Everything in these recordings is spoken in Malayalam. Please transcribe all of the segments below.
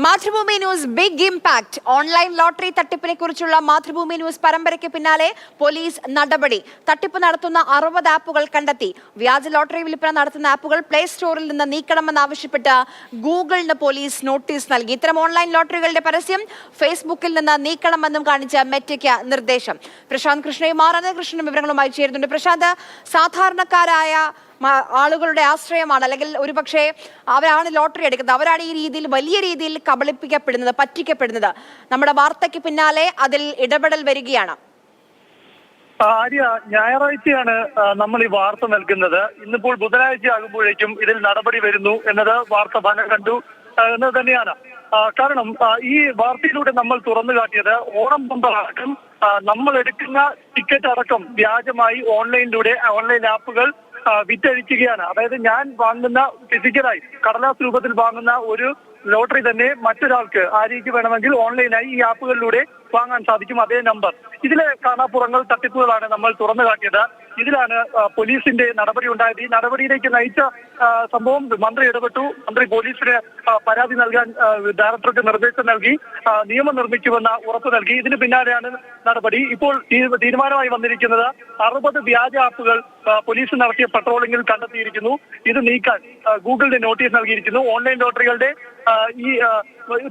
Mathrubhumi news big impact online lottery തട്ടിപ്പിനെ കുറിച്ചുള്ള മാതൃഭൂമി ന്യൂസ് പരമ്പരയ്ക്ക് പിന്നാലെ പോലീസ് നടപടി. തട്ടിപ്പ് നടത്തുന്ന അറുപത് ആപ്പുകൾ കണ്ടെത്തി. വ്യാജ ലോട്ടറി വിൽപ്പന നടത്തുന്ന ആപ്പുകൾ പ്ലേ സ്റ്റോറിൽ നിന്ന് നീക്കണമെന്നാവശ്യപ്പെട്ട് ഗൂഗിളിന് പോലീസ് നോട്ടീസ് നൽകി. ഇത്തരം ഓൺലൈൻ ലോട്ടറികളുടെ പരസ്യം ഫേസ്ബുക്കിൽ നിന്ന് നീക്കണമെന്നും കാണിച്ച മെറ്റയ്ക്ക് നിർദ്ദേശം. പ്രശാന്ത് കൃഷ്ണയും ആർ അനകൃഷ്ണനും വിവരങ്ങളുമായി ചേരുന്നുണ്ട്. പ്രശാന്ത് സാധാരണക്കാരായ ആളുകളുടെ ആശ്രയമാണ്. അല്ലെങ്കിൽ ഒരുപക്ഷെ അവരാണ് ലോട്ടറി എടുക്കുന്നത്. അവരാണ് ഈ രീതിയിൽ വലിയ രീതിയിൽ കബളിപ്പിക്കപ്പെടുന്നത് പറ്റിക്കപ്പെടുന്നത്. നമ്മുടെ വാർത്തയ്ക്ക് പിന്നാലെ അതിൽ ഇടപെടൽ വരികയാണ്. ആര്യ ഞായറാഴ്ചയാണ് നമ്മൾ ഈ വാർത്ത നൽകുന്നത്. ഇന്നിപ്പോൾ ബുധനാഴ്ച ആകുമ്പോഴേക്കും ഇതിൽ നടപടി വരുന്നു എന്നത് വാർത്ത ഫലം കണ്ടു എന്നത് തന്നെയാണ്. കാരണം ഈ വാർത്തയിലൂടെ നമ്മൾ തുറന്നു കാട്ടിയത് ഓണം ബമ്പർ അടക്കം നമ്മൾ എടുക്കുന്ന ടിക്കറ്റ് അടക്കം വ്യാജമായി ഓൺലൈനിലൂടെ ഓൺലൈൻ ആപ്പുകൾ വിറ്റഴിക്കുകയാണ്. അതായത് ഞാൻ വാങ്ങുന്ന ഫിസിക്കലായി കടലാസ് രൂപത്തിൽ വാങ്ങുന്ന ഒരു ലോട്ടറി തന്നെ മറ്റൊരാൾക്ക് രീതി വേണമെങ്കിൽ ഓൺലൈനായി ഈ ആപ്പുകളിലൂടെ വാങ്ങാൻ സാധിക്കും അതേ നമ്പർ. ഇതിലെ കാണാപ്പുറങ്ങൾ തട്ടിപ്പുകളാണ് നമ്മൾ തുറന്നു കാട്ടിയത്. ഇതിലാണ് ആ, പോലീസിന്റെ നടപടി ഉണ്ടായത്. ഈ നടപടിയിലേക്ക് നയിച്ച സംഭവം മന്ത്രി ഇടപെട്ടു. മന്ത്രി പോലീസിന് പരാതി നൽകാൻ ഡയറക്ടർക്ക് നിർദ്ദേശം നൽകി. നിയമം നിർമ്മിക്കുമെന്ന ഉറപ്പ് നൽകി. ഇതിന് പിന്നാലെയാണ് നടപടി. ഇപ്പോൾ തീരുമാനമായി വന്നിരിക്കുന്നത് അറുപത് വ്യാജ ആപ്പുകൾ പോലീസ് നടത്തിയ പട്രോളിംഗിൽ കണ്ടെത്തിയിരിക്കുന്നു. ഇത് നീക്കാൻ ഗൂഗിളിന്റെ ഗൂഗിളിന് നോട്ടീസ് നൽകിയിരിക്കുന്നു. ഓൺലൈൻ ലോട്ടറികളുടെ ആ, ഈ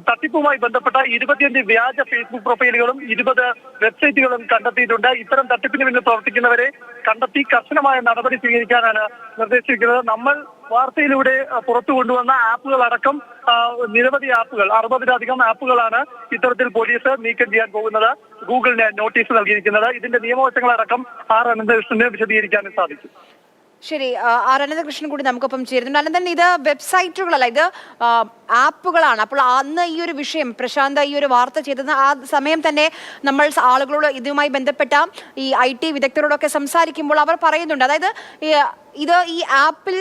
തട്ടിപ്പുമായി ബന്ധപ്പെട്ട ഇരുപത്തിയഞ്ച് വ്യാജ ഫേസ്ബുക്ക് പ്രൊഫൈലുകളും ഇരുപത് വെബ്സൈറ്റുകളും കണ്ടെത്തിയിട്ടുണ്ട്. ഇത്തരം തട്ടിപ്പിന് പിന്നിൽ പ്രവർത്തിക്കുന്നവരെ കണ്ടെത്തി കർശനമായ നടപടി സ്വീകരിക്കാനാണ് നിർദ്ദേശിച്ചിരിക്കുന്നത്. നമ്മൾ വാർത്തയിലൂടെ പുറത്തു കൊണ്ടുവന്ന ആപ്പുകൾ അടക്കം നിരവധി ആപ്പുകൾ അറുപതിലധികം ആപ്പുകളാണ് ഇത്തരത്തിൽ പോലീസ് നീക്കം ചെയ്യാൻ പോകുന്നത് ഗൂഗിളിന് നോട്ടീസ് നൽകിയിരിക്കുന്നത്. ഇതിന്റെ നിയമവശങ്ങളടക്കം ആർ അനന്തകൃഷ്ണന് വിശദീകരിക്കാനും സാധിക്കും. ശരി ആർ കൂടി നമുക്കൊപ്പം ചേരുന്നുണ്ട്. അനന്തൻ ഇത് വെബ്സൈറ്റുകളല്ല ഇത് ആപ്പുകളാണ്. അപ്പോൾ അന്ന് ഈ ഒരു വിഷയം പ്രശാന്ത് ഈ ഒരു വാർത്ത ചെയ്തത് ആ സമയം തന്നെ നമ്മൾ ആളുകളോട് ഇതുമായി ബന്ധപ്പെട്ട ഈ ഐ ടി വിദഗ്ധരോടൊക്കെ സംസാരിക്കുമ്പോൾ അവർ പറയുന്നുണ്ട്. അതായത് ഇത് ഈ ആപ്പിൽ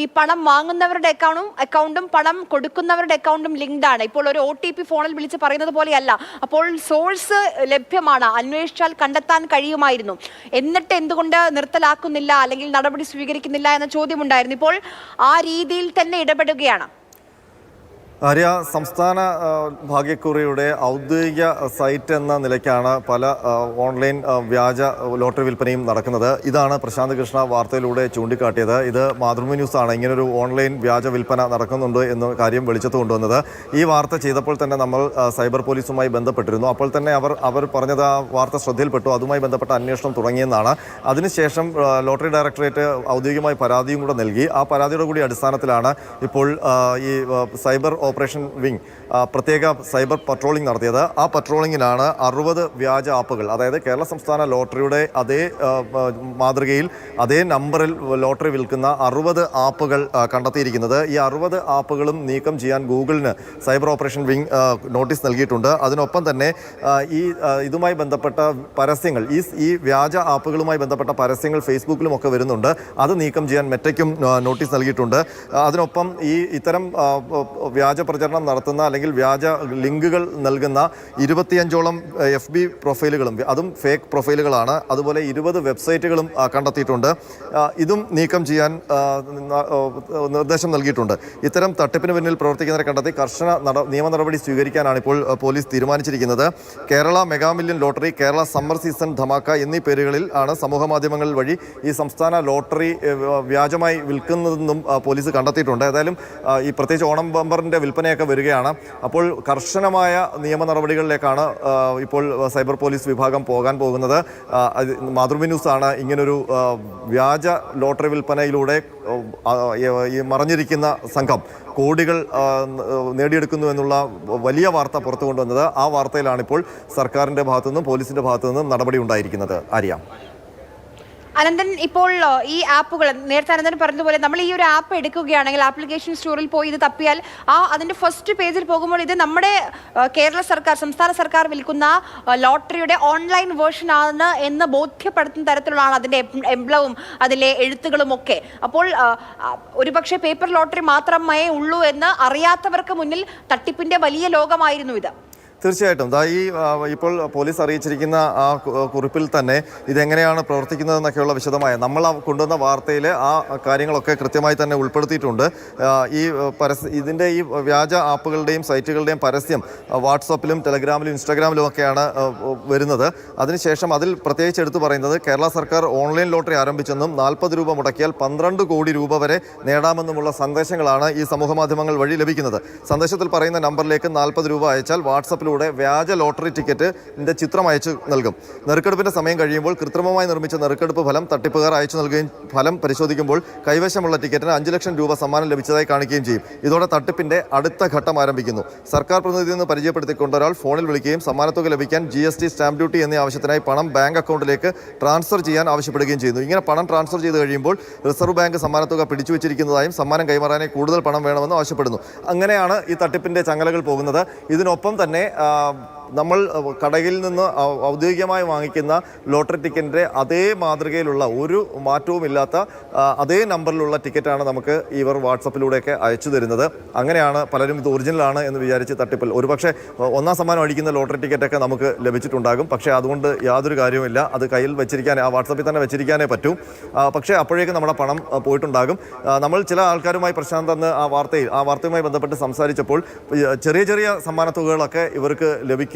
ഈ പണം വാങ്ങുന്നവരുടെ അക്കൗണ്ടും അക്കൗണ്ടും പണം കൊടുക്കുന്നവരുടെ അക്കൗണ്ടും ലിങ്ക്ഡ് ആണ്. ഇപ്പോൾ ഒരു ഒ ടി പി ഫോണിൽ വിളിച്ച് പറയുന്നത് പോലെയല്ല. അപ്പോൾ സോഴ്സ് ലഭ്യമാണ്. അന്വേഷിച്ചാൽ കണ്ടെത്താൻ കഴിയുമായിരുന്നു. എന്നിട്ട് എന്തുകൊണ്ട് നിർത്തലാക്കുന്നില്ല അല്ലെങ്കിൽ നടപടി സ്വീകരിക്കുന്നില്ല എന്ന ചോദ്യമുണ്ടായിരുന്നു ഇപ്പോൾ ആ രീതിയിൽ തന്നെ ഇടപെടുകയാണ്. ആര്യ സംസ്ഥാന ഭാഗ്യക്കുറിയുടെ ഔദ്യോഗിക സൈറ്റ് എന്ന നിലയ്ക്കാണ് പല ഓൺലൈൻ വ്യാജ ലോട്ടറി വിൽപ്പനയും നടക്കുന്നത്. ഇതാണ് പ്രശാന്ത് കൃഷ്ണ വാർത്തയിലൂടെ ചൂണ്ടിക്കാട്ടിയത്. ഇത് മാതൃഭൂമി ന്യൂസാണ്. ഇങ്ങനൊരു ഓൺലൈൻ വ്യാജ വിൽപ്പന നടക്കുന്നുണ്ട് എന്ന കാര്യം വെളിച്ചത്ത് കൊണ്ടുവന്നത്. ഈ വാർത്ത ചെയ്തപ്പോൾ തന്നെ നമ്മൾ സൈബർ പോലീസുമായി ബന്ധപ്പെട്ടിരുന്നു. അപ്പോൾ തന്നെ അവർ അവർ പറഞ്ഞത് ആ വാർത്ത ശ്രദ്ധയിൽപ്പെട്ടു. അതുമായി ബന്ധപ്പെട്ട അന്വേഷണം തുടങ്ങിയെന്നാണ്. അതിനുശേഷം ലോട്ടറി ഡയറക്ടറേറ്റ് ഔദ്യോഗികമായി പരാതിയും കൂടെ നൽകി. ആ പരാതിയുടെ കൂടി അടിസ്ഥാനത്തിലാണ് ഇപ്പോൾ ഈ സൈബർ ഓപ്പറേഷൻ വിങ്. പ്രത്യേക സൈബർ പട്രോളിംഗ് നടത്തിയത്. ആ പട്രോളിങ്ങിലാണ് അറുപത് വ്യാജ ആപ്പുകൾ അതായത് കേരള സംസ്ഥാന ലോട്ടറിയുടെ അതേ മാതൃകയിൽ അതേ നമ്പറിൽ ലോട്ടറി വിൽക്കുന്ന അറുപത് ആപ്പുകൾ കണ്ടെത്തിയിരിക്കുന്നത്. ഈ അറുപത് ആപ്പുകളും നീക്കം ചെയ്യാൻ ഗൂഗിളിന് സൈബർ ഓപ്പറേഷൻ വിങ് നോട്ടീസ് നൽകിയിട്ടുണ്ട്. അതിനൊപ്പം തന്നെ ഈ ഇതുമായി ബന്ധപ്പെട്ട പരസ്യങ്ങൾ ഈ ഈ വ്യാജ ആപ്പുകളുമായി ബന്ധപ്പെട്ട പരസ്യങ്ങൾ ഫേസ്ബുക്കിലും ഒക്കെ വരുന്നുണ്ട്. അത് നീക്കം ചെയ്യാൻ മെറ്റയ്ക്കും നോട്ടീസ് നൽകിയിട്ടുണ്ട്. അതിനൊപ്പം ഈ ഇത്തരം വ്യാജ പ്രചരണം നടത്തുന്ന അല്ലെങ്കിൽ വ്യാജ ലിങ്കുകൾ നൽകുന്ന ഇരുപത്തിയഞ്ചോളം എഫ് ബി പ്രൊഫൈലുകളും അതും ഫേക്ക് പ്രൊഫൈലുകളാണ്. അതുപോലെ ഇരുപത് വെബ്സൈറ്റുകളും കണ്ടെത്തിയിട്ടുണ്ട്. ഇതും നീക്കം ചെയ്യാൻ നിർദ്ദേശം നൽകിയിട്ടുണ്ട്. ഇത്തരം തട്ടിപ്പിന് പിന്നിൽ പ്രവർത്തിക്കുന്നവരെ കണ്ടെത്തി കർശന നിയമ നടപടി സ്വീകരിക്കാനാണ് ഇപ്പോൾ പോലീസ് തീരുമാനിച്ചിരിക്കുന്നത്. Kerala mega million lottery Kerala summer season Dhamaka എന്നീ പേരുകളിൽ ആണ് സമൂഹ മാധ്യമങ്ങൾ വഴി ഈ സംസ്ഥാന ലോട്ടറി വ്യാജമായി വിൽക്കുന്നതെന്നും പോലീസ് കണ്ടെത്തിയിട്ടുണ്ട്. ഏതായാലും ഈ പ്രത്യേകിച്ച് ഓണം ബമ്പറിന്റെ വിൽപ്പനയൊക്കെ വരികയാണ്. അപ്പോൾ കർശനമായ നിയമ നടപടികളിലേക്കാണ് ഇപ്പോൾ സൈബർ പോലീസ് വിഭാഗം പോകാൻ പോകുന്നത്. മാതൃഭൂമി ന്യൂസാണ്. ഇങ്ങനൊരു വ്യാജ ലോട്ടറി വിൽപ്പനയിലൂടെ ഈ മറഞ്ഞിരിക്കുന്ന സംഘം കോടികൾ നേടിയെടുക്കുന്നു എന്നുള്ള വലിയ വാർത്ത പുറത്തു കൊണ്ടുവന്നത് ആ വാർത്തയിലാണ് ഇപ്പോൾ സർക്കാരിന്റെ ഭാഗത്തു നിന്നും പോലീസിന്റെ ഭാഗത്തു നിന്നും നടപടി ഉണ്ടായിരിക്കുന്നത്. ആര്യ. അനന്തൻ ഇപ്പോൾ ഈ ആപ്പുകൾ നേരത്തെ അനന്തൻ പറഞ്ഞതുപോലെ നമ്മൾ ഈ ഒരു ആപ്പ് എടുക്കുകയാണെങ്കിൽ ആപ്ലിക്കേഷൻ സ്റ്റോറിൽ പോയി ഇത് തപ്പിയാൽ ആ അതിന്റെ ഫസ്റ്റ് പേജിൽ പോകുമ്പോൾ ഇത് നമ്മുടെ കേരള സർക്കാർ സംസ്ഥാന സർക്കാർ വിൽക്കുന്ന ലോട്ടറിയുടെ ഓൺലൈൻ വേർഷൻ ആണ് എന്ന് ബോധ്യപ്പെടുത്തുന്ന തരത്തിലുള്ളതാണ് അതിന്റെ എംബ്ലവും അതിലെ എഴുത്തുകളും ഒക്കെ. അപ്പോൾ ഒരുപക്ഷെ പേപ്പർ ലോട്ടറി മാത്രമേ ഉള്ളൂ എന്ന് അറിയാത്തവർക്ക് മുന്നിൽ തട്ടിപ്പിന്റെ വലിയ ലോകമായിരുന്നു ഇത്. തീർച്ചയായിട്ടും. ദാ ഈ ഇപ്പോൾ പോലീസ് അറിയിച്ചിരിക്കുന്ന ആ കുറിപ്പിൽ തന്നെ ഇതെങ്ങനെയാണ് പ്രവർത്തിക്കുന്നതെന്നൊക്കെയുള്ള വിശദമായ നമ്മൾ കൊണ്ടുവന്ന വാർത്തയിൽ ആ കാര്യങ്ങളൊക്കെ കൃത്യമായി തന്നെ ഉൾപ്പെടുത്തിയിട്ടുണ്ട്. ഈ പരസ്യ ഇതിന്റെ ഈ വ്യാജ ആപ്പുകളുടെയും സൈറ്റുകളുടെയും പരസ്യം വാട്സപ്പിലും ടെലഗ്രാമിലും ഇൻസ്റ്റാഗ്രാമിലും ഒക്കെയാണ് വരുന്നത്. അതിനുശേഷം അതിൽ പ്രത്യേകിച്ച് എടുത്തു പറയുന്നത് കേരള സർക്കാർ ഓൺലൈൻ ലോട്ടറി ആരംഭിച്ചെന്നും നാൽപ്പത് രൂപ മുടക്കിയാൽ പന്ത്രണ്ട് കോടി രൂപ വരെ നേടാമെന്നുമുള്ള സന്ദേശങ്ങളാണ് ഈ സമൂഹ മാധ്യമങ്ങൾ വഴി ലഭിക്കുന്നത്. സന്ദേശത്തിൽ പറയുന്ന നമ്പറിലേക്ക് നാൽപ്പത് രൂപ അയച്ചാൽ വാട്സപ്പിലൂടെ വ്യാജ ലോട്ടറി ടിക്കറ്റ് ചിത്രം അയച്ചു നൽകും. നെറുക്കെടുപ്പിന്റെ സമയം കഴിയുമ്പോൾ കൃത്രിമമായി നിർമ്മിച്ച നെറുക്കെടുപ്പ് ഫലം തട്ടിപ്പുകാർ അയച്ചു നൽകുകയും ഫലം പരിശോധിക്കുമ്പോൾ കൈവശമുള്ള ടിക്കറ്റിന് അഞ്ച് ലക്ഷം രൂപ സമ്മാനം ലഭിച്ചതായി കാണിക്കുകയും ചെയ്യും. ഇതോടെ തട്ടിപ്പിന്റെ അടുത്ത ഘട്ടം ആരംഭിക്കുന്നു. സർക്കാർ പ്രതിനിധി എന്ന് പരിചയപ്പെടുത്തിക്കൊണ്ട് ഒരാൾ ഫോണിൽ വിളിക്കുകയും സമ്മാനത്തുക ലഭിക്കാൻ G S T stamp duty എന്നീ ആവശ്യത്തിനായി പണം ബാങ്ക് അക്കൗണ്ടിലേക്ക് ട്രാൻസ്ഫർ ചെയ്യാൻ ആവശ്യപ്പെടുകയും ചെയ്യുന്നു. ഇങ്ങനെ പണം ട്രാൻസ്ഫർ ചെയ്ത് കഴിയുമ്പോൾ റിസർവ് ബാങ്ക് സമ്മാനത്തുക പിടിച്ചു വെച്ചിരിക്കുന്നതായും സമ്മാനം കൈമാറാനായി കൂടുതൽ പണം വേണമെന്ന് ആവശ്യപ്പെടുന്നു. അങ്ങനെയാണ് ഈ തട്ടിപ്പിന്റെ ചങ്ങലകൾ പോകുന്നത്. ഇതിനൊപ്പം തന്നെ നമ്മൾ കടയിൽ നിന്ന് ഔദ്യോഗികമായി വാങ്ങിക്കുന്ന ലോട്ടറി ടിക്കറ്റിന്റെ അതേ മാതൃകയിലുള്ള ഒരു മാറ്റവുമില്ലാത്ത അതേ നമ്പറിലുള്ള ടിക്കറ്റാണ് നമുക്ക് ഇവർ വാട്സപ്പിലൂടെയൊക്കെ അയച്ചു തരുന്നത്. അങ്ങനെയാണ് പലരും ഇത് ഒറിജിനലാണ് എന്ന് വിചാരിച്ച് തട്ടിപ്പിൽ. ഒരുപക്ഷെ ഒന്നാം സമ്മാനം അടിക്കുന്ന ലോട്ടറി ടിക്കറ്റൊക്കെ നമുക്ക് ലഭിച്ചിട്ടുണ്ടാകും. പക്ഷേ അതുകൊണ്ട് യാതൊരു കാര്യവുമില്ല. അത് കയ്യിൽ വെച്ചിരിക്കാൻ ആ വാട്സപ്പിൽ തന്നെ വെച്ചിരിക്കാനേ പറ്റൂ. പക്ഷേ അപ്പോഴേക്കും നമ്മുടെ പണം പോയിട്ടുണ്ടാകും. നമ്മൾ ചില ആൾക്കാരുമായി പ്രശാന്ത് അന്ന് ആ വാർത്തയിൽ ആ വാർത്തയുമായി ബന്ധപ്പെട്ട് സംസാരിച്ചപ്പോൾ ചെറിയ ചെറിയ സമ്മാനത്തുകകളൊക്കെ ഇവർക്ക്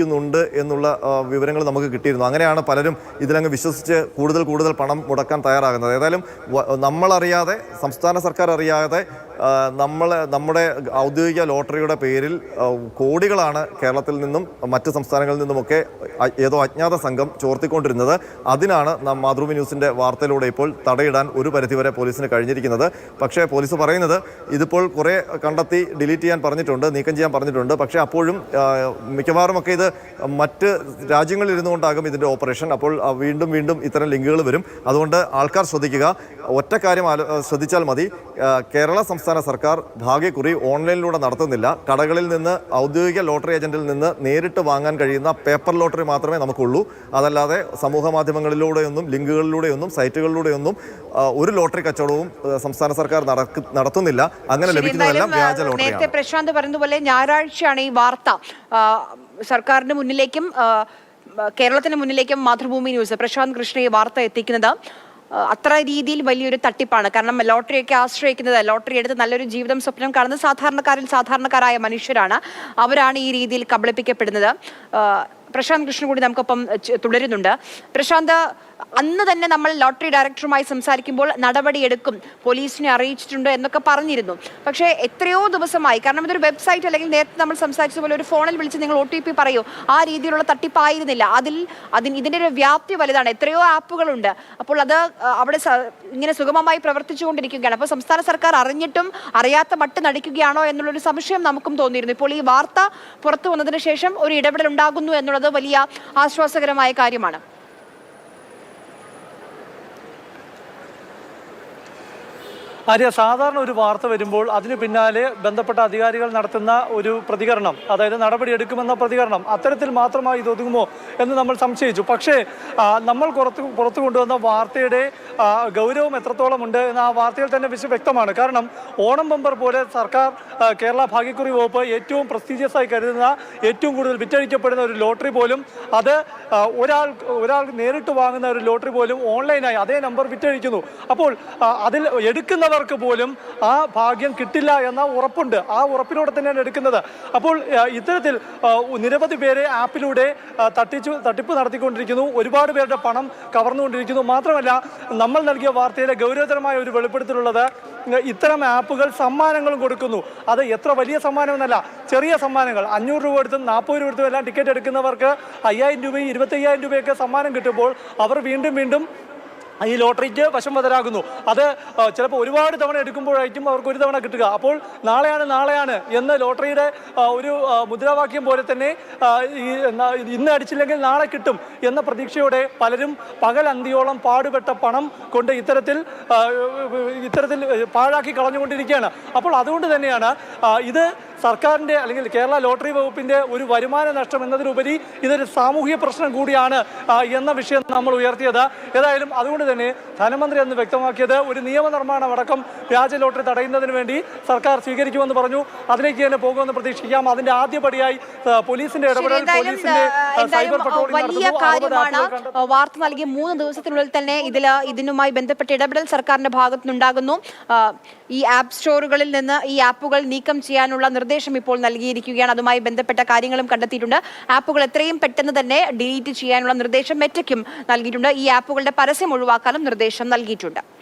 ലഭിക്കുന്നുണ്ട് എന്നുള്ള വിവരങ്ങൾ നമുക്ക് കിട്ടിയിരുന്നു. അങ്ങനെയാണ് പലരും ഇതിലങ്ങ് വിശ്വസിച്ച് കൂടുതൽ കൂടുതൽ പണം മുടക്കാൻ തയ്യാറാകുന്നത്. ഏതായാലും നമ്മളറിയാതെ സംസ്ഥാന സർക്കാർ അറിയാതെ നമ്മൾ നമ്മുടെ ഔദ്യോഗിക ലോട്ടറിയുടെ പേരിൽ കോടികളാണ് കേരളത്തിൽ നിന്നും മറ്റ് സംസ്ഥാനങ്ങളിൽ നിന്നുമൊക്കെ ഏതോ അജ്ഞാത സംഘം ചോർത്തിക്കൊണ്ടിരുന്നത്. അതിനാണ് നാം മാതൃഭൂമി ന്യൂസിന്റെ വാർത്തയിലൂടെ ഇപ്പോൾ തടയിടാൻ ഒരു പരിധിവരെ പോലീസിന് കഴിഞ്ഞിരിക്കുന്നത്. പക്ഷേ പോലീസ് പറയുന്നത് ഇതിപ്പോൾ കുറേ കണ്ടെത്തി ഡിലീറ്റ് ചെയ്യാൻ പറഞ്ഞിട്ടുണ്ട് നീക്കം ചെയ്യാൻ പറഞ്ഞിട്ടുണ്ട്. പക്ഷേ അപ്പോഴും മിക്കവാറുമൊക്കെ ഇത് മറ്റ് രാജ്യങ്ങളിൽ ഇരുന്നുകൊണ്ടാകും ഇതിന്റെ ഓപ്പറേഷൻ. അപ്പോൾ വീണ്ടും വീണ്ടും ഇത്തരം ലിങ്കുകൾ വരും. അതുകൊണ്ട് ആൾക്കാർ ശ്രദ്ധിക്കുക. ഒറ്റ കാര്യം ശ്രദ്ധിച്ചാൽ മതി. കേരള സംസ്ഥാന സർക്കാർ ഭാഗ്യക്കുറി ഓൺലൈനിലൂടെ നടത്തുന്നില്ല. കടകളിൽ നിന്ന് ഔദ്യോഗിക ലോട്ടറി ഏജന്റിൽ നിന്ന് നേരിട്ട് വാങ്ങാൻ കഴിയുന്ന പേപ്പർ ലോട്ടറി മാത്രമേ നമുക്കുള്ളൂ. അതല്ലാതെ സമൂഹ മാധ്യമങ്ങളിലൂടെയൊന്നും ലിങ്കുകളിലൂടെയൊന്നും സൈറ്റുകളിലൂടെയൊന്നും ഒരു ലോട്ടറി കച്ചവടവും സംസ്ഥാന സർക്കാർ നടത്തുന്നില്ല. അങ്ങനെ ലഭിക്കുന്നതെല്ലാം വ്യാജ നേരത്തെ പ്രശാന്ത് പറഞ്ഞതുപോലെ ഞായറാഴ്ചയാണ് ഈ വാർത്ത. സർക്കാരിന് സർക്കാരിന്റെ മുന്നിലേക്കും കേരളത്തിന് മുന്നിലേക്കും മാതൃഭൂമി ന്യൂസ്. പ്രശാന്ത് കൃഷ്ണ ഈ വാർത്ത എത്തിക്കുന്നത്. അത്ര രീതിയിൽ വലിയൊരു തട്ടിപ്പാണ്. കാരണം ലോട്ടറിയൊക്കെ ആശ്രയിക്കുന്നത്. ലോട്ടറി എടുത്ത് നല്ലൊരു ജീവിതം സ്വപ്നം കാണുന്ന സാധാരണക്കാരിൽ സാധാരണക്കാരായ മനുഷ്യരാണ്. അവരാണ് ഈ രീതിയിൽ കബളിപ്പിക്കപ്പെടുന്നത്. പ്രശാന്ത് കൃഷ്ണൻ കൂടി നമുക്കൊപ്പം തുടരുന്നുണ്ട്. പ്രശാന്ത് അന്ന് തന്നെ നമ്മൾ ലോട്ടറി ഡയറക്ടറുമായി സംസാരിക്കുമ്പോൾ നടപടിയെടുക്കും പോലീസിനെ അറിയിച്ചിട്ടുണ്ട് എന്നൊക്കെ പറഞ്ഞിരുന്നു. പക്ഷേ എത്രയോ ദിവസമായി കാരണം ഇതൊരു വെബ്സൈറ്റ് അല്ലെങ്കിൽ നേരത്തെ നമ്മൾ സംസാരിച്ചതുപോലെ ഒരു ഫോണിൽ വിളിച്ച് നിങ്ങൾ ഒ ടി പി പറയൂ ആ രീതിയിലുള്ള തട്ടിപ്പായിരുന്നില്ല. അതിൽ അതിന് ഇതിന്റെ ഒരു വ്യാപ്തി വലുതാണ്. എത്രയോ ആപ്പുകളുണ്ട്. അപ്പോൾ അത് അവിടെ ഇങ്ങനെ സുഗമമായി പ്രവർത്തിച്ചുകൊണ്ടിരിക്കുകയാണ്. അപ്പോൾ സംസ്ഥാന സർക്കാർ അറിഞ്ഞിട്ടും അറിയാത്ത മട്ട് നടിക്കുകയാണോ എന്നുള്ളൊരു സംശയം നമുക്കും തോന്നിയിരുന്നു. ഇപ്പോൾ ഈ വാർത്ത പുറത്തു വന്നതിന് ശേഷം ഒരു ഇടപെടൽ ഉണ്ടാകുന്നു എന്നുള്ളത് വലിയ ആശ്വാസകരമായ കാര്യമാണ്. ആര്യ സാധാരണ ഒരു വാർത്ത വരുമ്പോൾ അതിന് പിന്നാലെ ബന്ധപ്പെട്ട അധികാരികൾ നടത്തുന്ന ഒരു പ്രതികരണം അതായത് നടപടിയെടുക്കുമെന്ന പ്രതികരണം അത്തരത്തിൽ മാത്രമായി ഇത് ഒതുങ്ങുമോ എന്ന് നമ്മൾ സംശയിച്ചു. പക്ഷേ നമ്മൾ പുറത്ത് പുറത്തു കൊണ്ടുവന്ന വാർത്തയുടെ ഗൗരവം എത്രത്തോളം ഉണ്ട് എന്ന് ആ വാർത്തയിൽ തന്നെ വിശ വ്യക്തമാണ്. കാരണം ഓണം ബമ്പർ പോലെ സർക്കാർ കേരള ഭാഗ്യക്കുറി വകുപ്പ് ഏറ്റവും പ്രസ്റ്റീജിയസ് ആയി കരുതുന്ന ഏറ്റവും കൂടുതൽ വിറ്റഴിക്കപ്പെടുന്ന ഒരു ലോട്ടറി പോലും അത് ഒരാൾ ഒരാൾ നേരിട്ട് വാങ്ങുന്ന ഒരു ലോട്ടറി പോലും ഓൺലൈനായി അതേ നമ്പർ വിറ്റഴിക്കുന്നു. അപ്പോൾ അതിൽ അതിൽ എടുക്കുന്നവർക്ക് പോലും ആ ഭാഗ്യം കിട്ടില്ല എന്ന ഉറപ്പുണ്ട്. ആ ഉറപ്പിലൂടെ തന്നെയാണ് എടുക്കുന്നത്. അപ്പോൾ ഇത്തരത്തിൽ നിരവധി പേരെ ആപ്പിലൂടെ തട്ടിച്ചു തട്ടിപ്പ് നടത്തിക്കൊണ്ടിരിക്കുന്നു. ഒരുപാട് പേരുടെ പണം കവർന്നുകൊണ്ടിരിക്കുന്നു. മാത്രമല്ല നമ്മൾ നൽകിയ വാർത്തയിലെ ഗൗരവതരമായ ഒരു വെളിപ്പെടുത്തലുള്ളത് ഇത്തരം ആപ്പുകൾ സമ്മാനങ്ങളും കൊടുക്കുന്നു. അത് എത്ര വലിയ സമ്മാനമെന്നല്ല ചെറിയ സമ്മാനങ്ങൾ. അഞ്ഞൂറ് രൂപ എടുത്തും നാൽപ്പത് രൂപ എടുത്തും എല്ലാം ടിക്കറ്റ് എടുക്കുന്നവർക്ക് അയ്യായിരം രൂപയും ഇരുപത്തയ്യായിരം രൂപയൊക്കെ സമ്മാനം കിട്ടുമ്പോൾ അവർ വീണ്ടും വീണ്ടും ഈ ലോട്ടറിക്ക് വശം വതരാകുന്നു അത് ചിലപ്പോൾ ഒരുപാട് തവണ എടുക്കുമ്പോഴായിരിക്കും അവർക്ക് ഒരു തവണ കിട്ടുക. അപ്പോൾ നാളെയാണ് നാളെയാണ് എന്ന് ലോട്ടറിയുടെ ഒരു മുദ്രാവാക്യം പോലെ തന്നെ ഇന്ന് അടിച്ചില്ലെങ്കിൽ നാളെ കിട്ടും എന്ന പ്രതീക്ഷയോടെ പലരും പകൽ അന്തിയോളം പാടുപെട്ട പണം കൊണ്ട് ഇത്തരത്തിൽ ഇത്തരത്തിൽ പാഴാക്കി കളഞ്ഞുകൊണ്ടിരിക്കുകയാണ്. അപ്പോൾ അതുകൊണ്ട് തന്നെയാണ് ഇത് സർക്കാരിന്റെ അല്ലെങ്കിൽ കേരള ലോട്ടറി വകുപ്പിന്റെ ഒരു വരുമാന നഷ്ടം എന്നതിലുപരി ഇതൊരു സാമൂഹിക പ്രശ്നം കൂടിയാണ് എന്ന വിഷയം നമ്മൾ ഉയർത്തിയത്. ഏതായാലും അതുകൊണ്ട് തന്നെ ധനമന്ത്രി അന്ന് വ്യക്തമാക്കിയത് ഒരു നിയമനിർമ്മാണം അടക്കം വ്യാജ ലോട്ടറി തടയുന്നതിന് വേണ്ടി സർക്കാർ സ്വീകരിക്കുമെന്ന് പറഞ്ഞു. അതിലേക്ക് തന്നെ പോകുമെന്ന് പ്രതീക്ഷിക്കാം. അതിന്റെ ആദ്യപടിയായി പടിയായി പോലീസിന്റെ ഇടപെടൽ പോലീസിന്റെ സൈബർ വലിയ കാര്യമാണ് വാർത്ത നൽകിയ മൂന്ന് ദിവസത്തിനുള്ളിൽ തന്നെ ഇതിൽ ഇതിനുമായി ബന്ധപ്പെട്ട ഇടപെടൽ സർക്കാരിന്റെ ഭാഗത്തു നിന്നുണ്ടാകുന്നു ഈ ആപ്പ് സ്റ്റോറുകളിൽ നിന്ന് ഈ ആപ്പുകൾ നീക്കം ചെയ്യാനുള്ള നിർദ്ദേശം ഇപ്പോൾ നൽകിയിരിക്കുകയാണ്. അതുമായി ബന്ധപ്പെട്ട കാര്യങ്ങളും കണ്ടെത്തിയിട്ടുണ്ട്. ആപ്പുകൾ എത്രയും പെട്ടെന്ന് തന്നെ ഡിലീറ്റ് ചെയ്യാനുള്ള നിർദ്ദേശം മെറ്റയ്ക്കും നൽകിയിട്ടുണ്ട്. ഈ ആപ്പുകളുടെ പരസ്യം ഒഴിവാക്കാനും നിർദ്ദേശം നൽകിയിട്ടുണ്ട്